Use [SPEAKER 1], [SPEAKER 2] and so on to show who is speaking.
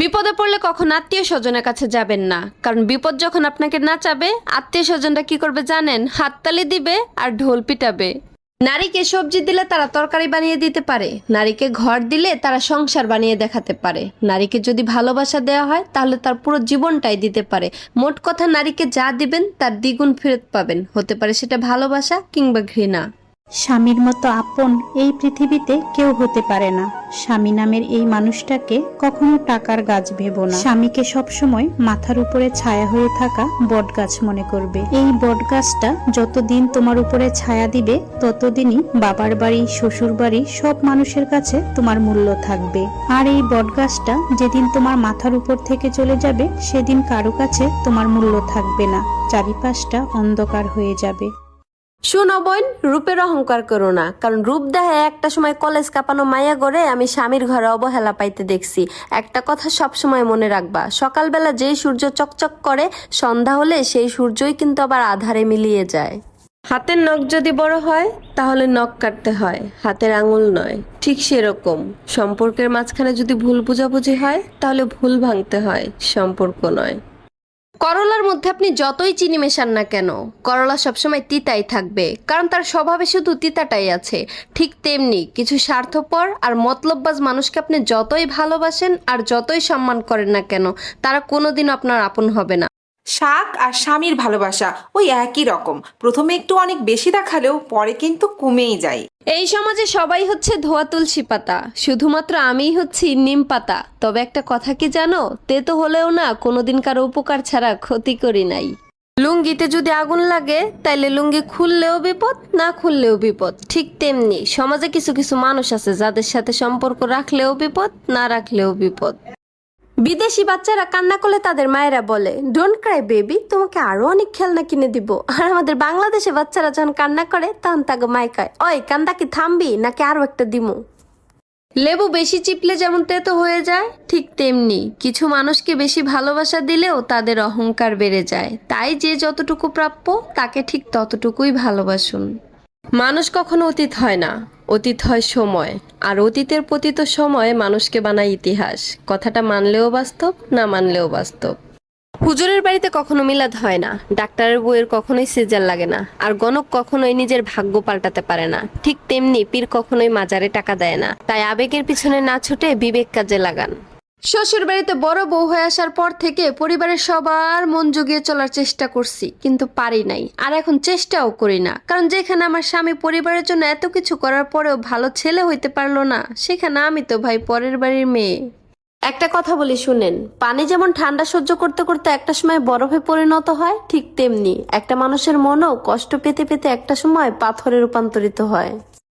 [SPEAKER 1] বিপদে পড়লে কখন আত্মীয় স্বজনের কাছে যাবেন না। কারণ বিপদ যখন আপনাকে না চাবে, আত্মীয় স্বজনরা কি করবে জানেন? হাততালি দিবে আর ঢোল পিটাবে। নারীকে সবজি দিলে তারা তরকারি বানিয়ে দিতে পারে। নারীকে ঘর দিলে তারা সংসার বানিয়ে দেখাতে পারে। নারীকে যদি ভালোবাসা দেওয়া হয়, তাহলে তার পুরো জীবনটাই দিতে পারে। মোট কথা, নারীকে যা দিবেন, তার দ্বিগুণ ফেরত পাবেন। হতে পারে সেটা ভালোবাসা কিংবা ঘৃণা।
[SPEAKER 2] স্বামীর মতো আপন এই পৃথিবীতে কেউ হতে পারে না। স্বামী নামের এই মানুষটাকে কখনো টাকার গাছ ভেবো না। স্বামীকে সবসময় মাথার উপরে ছায়া হয়ে থাকা বটগাছ মনে করবে। এই বটগাছটা যতদিন তোমার উপরে ছায়া দিবে, ততদিনই বাবার বাড়ি, শ্বশুর বাড়ি সব মানুষের কাছে তোমার মূল্য থাকবে। আর এই বটগাছটা যেদিন তোমার মাথার উপর থেকে চলে যাবে, সেদিন কারও কাছে তোমার মূল্য থাকবে না। চারিপাশটা অন্ধকার হয়ে যাবে।
[SPEAKER 1] শুনো বোন, রূপের অহংকার করো না, কারণ রূপ দেহে একটা সময় কলেজ কাঁপানো মায়া গড়ে আমি স্বামীর ঘরে অবহেলা পাইতে দেখছি। একটা কথা সব সময় মনে রাখবা, সকালবেলা যেই সূর্য চকচক করে, সন্ধ্যা হলে সেই সূর্যই কিন্তু আবার আধারে মিলিয়ে যায়। হাতের নখ যদি বড় হয়, তাহলে নখ কাটতে হয়, হাতের আঙুল নয়, ঠিক সেরকম। সম্পর্কের মাঝখানে যদি ভুল বোঝাবুঝি হয়, তাহলে ভুল ভাঙতে হয়, সম্পর্ক নয়। করলার মধ্যে আপনি যতই চিনি মেশান না কেন, করলা সবসময় তিতাই থাকবে, কারণ তার স্বভাবে শুধু তিতাটাই আছে। ঠিক তেমনি কিছু স্বার্থপর আর মতলববাজ মানুষকে আপনি যতই ভালোবাসেন আর যতই সম্মান করেন না কেন, তারা কোনোদিন আপনার আপন হবে না।
[SPEAKER 3] শাক আর স্বামীর ভালোবাসা, ওই একই রকম। প্রথমে একটু অনেক বেশি দেখালেও পরে কিন্তু কমেই যায়।
[SPEAKER 1] এই সমাজে সবাই হচ্ছে ধোয়া তুলসী পাতা। শুধুমাত্র আমিই হচ্ছি নিম পাতা। তবে একটা কথা কি জানো? তে তো হলেও না কোনোদিন কারও উপকার ছাড়া ক্ষতি করি নাই। লুঙ্গিতে যদি আগুন লাগে, তাইলে লুঙ্গি খুললেও বিপদ, না খুললেও বিপদ। ঠিক তেমনি সমাজে কিছু কিছু মানুষ আছে যাদের সাথে সম্পর্ক রাখলেও বিপদ, না রাখলেও বিপদ। বিদেশি বাচ্চারা কান্না করলে তাদের মায়েরা বলে ডোন্ট ক্রাই বেবি তোমাকে আরও অনেক খেলনা কিনে দিব। আর আমাদের বাংলাদেশে বাচ্চারা যখন কান্না করে, তখন তাকে মায় কয়, ওই, কান্দা কি থামবি? নাকি আরও একটা দিমু? লেবু বেশি চিপলে যেমন তেতো হয়ে যায়, ঠিক তেমনি কিছু মানুষকে বেশি ভালোবাসা দিলেও তাদের অহংকার বেড়ে যায়। তাই যে যতটুকু প্রাপ্য, তাকে ঠিক ততটুকুই ভালোবাসুন। মানুষ কখনো অতীত হয় না। অতীত হয় সময়। আর অতীতের প্রতি তো সময় মানুষকে বানায় ইতিহাস। কথাটা মানলেও বাস্তব, না মানলেও বাস্তব। হুজুরের বাড়িতে কখনো মিলাদ হয় না। ডাক্তারের বইয়ের কখনোই সিজার লাগে না। আর গণক কখনোই নিজের ভাগ্য পাল্টাতে পারে না। ঠিক তেমনি পীর কখনোই মাজারে টাকা দেয় না। তাই আবেগের পিছনে না ছুটে বিবেক কাজে লাগান। শ্বশুর বাড়িতে বড় বউ হয়ে আসার পর থেকে পরিবারের সবার মন জুগিয়ে চলার চেষ্টা করছি, কিন্তু পারি নাই। আর এখন চেষ্টাও করি না। কারণ যেখানে আমার স্বামী পরিবারের জন্য এত কিছু করার পরেও ভালো ছেলে হইতে পারল না, সেখানে আমি তো ভাই পরের বাড়ির মেয়ে। একটা কথা বলি, শুনেন, পানি যেমন ঠান্ডা সহ্য করতে করতে একটা সময় বরফে পরিণত হয়, ঠিক তেমনি একটা মানুষের মনও কষ্ট পেতে পেতে একটা সময় পাথরে রূপান্তরিত হয়।